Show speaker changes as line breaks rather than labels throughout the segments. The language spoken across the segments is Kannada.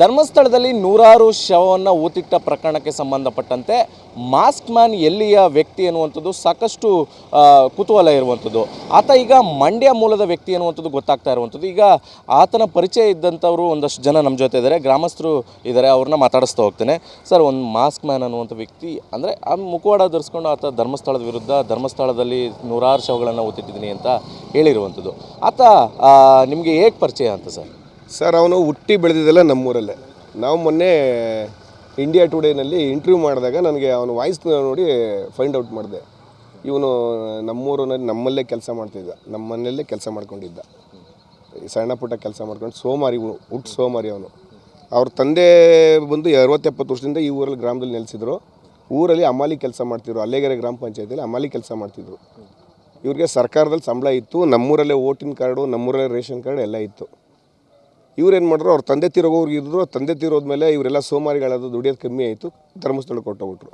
ಧರ್ಮಸ್ಥಳದಲ್ಲಿ ನೂರಾರು ಶವವನ್ನು ಊತಿಟ್ಟ ಪ್ರಕರಣಕ್ಕೆ ಸಂಬಂಧಪಟ್ಟಂತೆ ಮಾಸ್ಕ್ ಮ್ಯಾನ್ ಎಲ್ಲಿಯ ವ್ಯಕ್ತಿ ಎನ್ನುವಂಥದ್ದು ಸಾಕಷ್ಟು ಕುತೂಹಲ ಇರುವಂಥದ್ದು. ಆತ ಈಗ ಮಂಡ್ಯ ಮೂಲದ ವ್ಯಕ್ತಿ ಎನ್ನುವಂಥದ್ದು ಗೊತ್ತಾಗ್ತಾ ಇರುವಂಥದ್ದು. ಈಗ ಆತನ ಪರಿಚಯ ಇದ್ದಂಥವರು ಒಂದಷ್ಟು ಜನ ನಮ್ಮ ಜೊತೆ ಇದ್ದಾರೆ. ಗ್ರಾಮಸ್ಥರು ಇದ್ದಾರೆ, ಅವ್ರನ್ನ ಮಾತಾಡಿಸ್ತಾ ಹೋಗ್ತೇನೆ. ಸರ್, ಒಂದು ಮಾಸ್ಕ್ ಮ್ಯಾನ್ ಅನ್ನುವಂಥ ವ್ಯಕ್ತಿ ಅಂದರೆ ಆ ಮುಖವಾಡ ಧರಿಸ್ಕೊಂಡು ಆತ ಧರ್ಮಸ್ಥಳದ ವಿರುದ್ಧ ಧರ್ಮಸ್ಥಳದಲ್ಲಿ ನೂರಾರು ಶವಗಳನ್ನು ಊತಿಟ್ಟಿದ್ದೀನಿ ಅಂತ ಹೇಳಿರುವಂಥದ್ದು. ಆತ ನಿಮಗೆ ಹೇಗೆ ಪರಿಚಯ ಅಂತ ಸರ್?
ಸರ್, ಅವನು ಹುಟ್ಟಿ ಬೆಳೆದಿದ್ದೆಲ್ಲ ನಮ್ಮೂರಲ್ಲೇ. ನಾವು ಮೊನ್ನೆ ಇಂಡಿಯಾ ಟುಡೇನಲ್ಲಿ ಇಂಟರ್ವ್ಯೂ ಮಾಡಿದಾಗ ನನಗೆ ಅವನು ವಾಯ್ಸ್ ನೋಡಿ ಫೈಂಡ್ ಔಟ್ ಮಾಡಿದೆ. ಇವನು ನಮ್ಮೂರಿನಲ್ಲಿ ನಮ್ಮಲ್ಲೇ ಕೆಲಸ ಮಾಡ್ತಿದ್ದ ನಮ್ಮ ಮನೆಯಲ್ಲೇ ಕೆಲಸ ಮಾಡ್ಕೊಂಡಿದ್ದ. ಸಣ್ಣ ಪುಟ್ಟ ಕೆಲಸ ಮಾಡ್ಕೊಂಡು ಸೋಮಾರಿ ಇವನು, ಹುಟ್ಟು ಸೋಮಾರಿ ಅವನು. ಅವ್ರ ತಂದೆ ಬಂದು ಅರವತ್ತೆಪ್ಪತ್ತು ವರ್ಷದಿಂದ ಈ ಊರಲ್ಲಿ ಗ್ರಾಮದಲ್ಲಿ ನೆಲೆಸಿದ್ರು. ಊರಲ್ಲಿ ಅಮಾಲಿ ಕೆಲಸ ಮಾಡ್ತಿದ್ರು, ಅಲ್ಲೇಗೆರೆ ಗ್ರಾಮ ಪಂಚಾಯತಿಯಲ್ಲಿ ಅಮಾಲಿ ಕೆಲಸ ಮಾಡ್ತಿದ್ರು. ಇವ್ರಿಗೆ ಸರ್ಕಾರದಲ್ಲಿ ಸಂಬಳ ಇತ್ತು, ನಮ್ಮೂರಲ್ಲೇ ವೋಟಿನ ಕಾರ್ಡು, ನಮ್ಮೂರಲ್ಲೇ ರೇಷನ್ ಕಾರ್ಡ್ ಎಲ್ಲ ಇತ್ತು. ಇವ್ರೇನು ಮಾಡಿದ್ರು ಅವ್ರ ತಂದೆ ತಿರೋಗೋರಿಗೆ ಇದ್ರು ತಂದೆ ತಿರೋದ್ಮೇಲೆ ಇವರೆಲ್ಲ ಸೋಮಾರಿಗಳಾದ್ರು ದುಡಿಯೋದು ಕಮ್ಮಿ ಆಯಿತು ಧರ್ಮಸ್ಥಳಕ್ಕೆ ಕೊಟ್ಟೋಗ್ಬಿಟ್ರು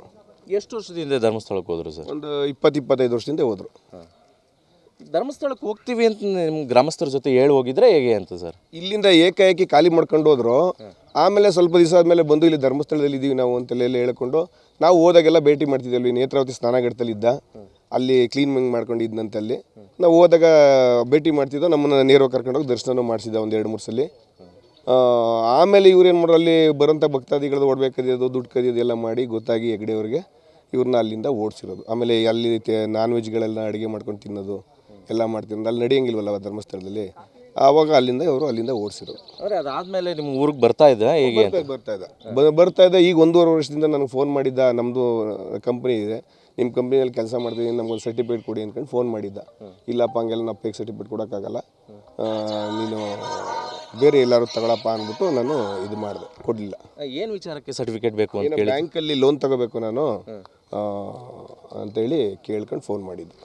ಎಷ್ಟು ವರ್ಷದಿಂದ ಧರ್ಮಸ್ಥಳಕ್ಕೆ ಹೋದ್ರು ಸರ್?
ಒಂದು ಇಪ್ಪತ್ತು ಇಪ್ಪತ್ತೈದು ವರ್ಷದಿಂದ ಹೋದರು.
ಧರ್ಮಸ್ಥಳಕ್ಕೆ ಹೋಗ್ತೀವಿ ಅಂತ ನಿಮ್ಮ ಗ್ರಾಮಸ್ಥರ ಜೊತೆ ಹೇಳಿ ಹೋಗಿದ್ರೆ ಹೇಗೆ ಅಂತ ಸರ್?
ಇಲ್ಲಿಂದ ಏಕಾಏಕಿ ಖಾಲಿ ಮಾಡ್ಕೊಂಡು ಹೋದ್ರು. ಆಮೇಲೆ ಸ್ವಲ್ಪ ದಿವಸ ಆದಮೇಲೆ ಬಂದು ಇಲ್ಲಿ ಧರ್ಮಸ್ಥಳದಲ್ಲಿ ಇದ್ದೀವಿ ನಾವು ಅಂತೆಲ್ಲ ಹೇಳ್ಕೊಂಡು ನಾವು ಹೋದಾಗೆಲ್ಲ ಭೇಟಿ ಮಾಡ್ತಿದ್ದೇವೆ ನೇತ್ರಾವತಿ ಸ್ನಾನಘಟ್ಟದಲ್ಲಿ ಇದ್ದ ಅಲ್ಲಿ ಕ್ಲೀನ್ ಮಾಡ್ಕೊಂಡಿದ್ದಂತೆ ಅಲ್ಲಿ ನಾವು ಹೋದಾಗ ಭೇಟಿ ಮಾಡ್ತಿದ್ದೋ ನಮ್ಮನ್ನು ನೇರವಾಗಿ ಕರ್ಕೊಂಡೋಗಿ ದರ್ಶನ ಮಾಡಿಸಿದ್ದೆ ಒಂದು ಎರಡು ಮೂರು ಸಲ. ಆಮೇಲೆ ಇವ್ರು ಏನು ಮಾಡೋರು ಅಲ್ಲಿ ಬರೋಂಥ ಭಕ್ತಾದಿಗಳದ್ದು ಓಡ್ಬೇಕು ಕದಿಯೋದು ದುಡ್ಡು ಕದಿಯೋದು ಎಲ್ಲ ಮಾಡಿ ಗೊತ್ತಾಗಿ ಹೆಗ್ಡೆಯವ್ರಿಗೆ ಇವ್ರನ್ನ ಅಲ್ಲಿಂದ ಓಡಿಸಿರೋದು. ಆಮೇಲೆ ಅಲ್ಲಿ ನಾನ್ ವೆಜ್ಗಳೆಲ್ಲ ಅಡುಗೆ ಮಾಡ್ಕೊಂಡು ತಿನ್ನೋದು ಎಲ್ಲ ಮಾಡ್ತಿರೋದು. ಅಲ್ಲಿ ನಡೆಯಂಗಿಲ್ವಲ್ಲ ಧರ್ಮಸ್ಥಳದಲ್ಲಿ? ಆವಾಗ ಅಲ್ಲಿಂದ ಇವರು ಅಲ್ಲಿಂದ ಓಡಿಸಿರೋದು.
ಅವರೇ ಅದಾದಮೇಲೆ ನಿಮ್ಮ ಊರಿಗೆ ಬರ್ತಾ ಇದ್ದ ಹೇಗೆ
ಬರ್ತಾ ಇದ್ದ. ಬರ್ತಾ ಇದ್ದ. ಈಗ ಒಂದೂವರೆ ವರ್ಷದಿಂದ ನನಗೆ ಫೋನ್ ಮಾಡಿದ್ದ ನಮ್ಮದು ಕಂಪ್ನಿ ಇದೆ. ನಿಮ್ಮ ಕಂಪ್ನಿಯಲ್ಲಿ ಕೆಲಸ ಮಾಡ್ತೀನಿ ನಮ್ಗೊಂದು ಸರ್ಟಿಫಿಕೇಟ್ ಕೊಡಿ ಅಂದ್ಕೊಂಡು ಫೋನ್ ಮಾಡಿದ್ದ. ಇಲ್ಲಪ್ಪ ಹಂಗೆಲ್ಲ ನಾವು ಫೇಕ್ ಸರ್ಟಿಫಿಕೇಟ್ ಕೊಡೋಕ್ಕಾಗಲ್ಲ. ನೀನು ಬೇರೆ ಎಲ್ಲರೂ ತಗೊಳಪ್ಪ ಅಂದ್ಬಿಟ್ಟು ನಾನು ಇದು ಮಾಡಿದೆ ಕೊಡಲಿಲ್ಲ.
ಏನು ವಿಚಾರಕ್ಕೆ ಸರ್ಟಿಫಿಕೇಟ್ ಬೇಕು ಅಂತ
ಬ್ಯಾಂಕಲ್ಲಿ ಲೋನ್ ತಗೋಬೇಕು ನಾನು. ಅಂತೇಳಿ ಕೇಳ್ಕೊಂಡು ಫೋನ್ ಮಾಡಿದ್ದು.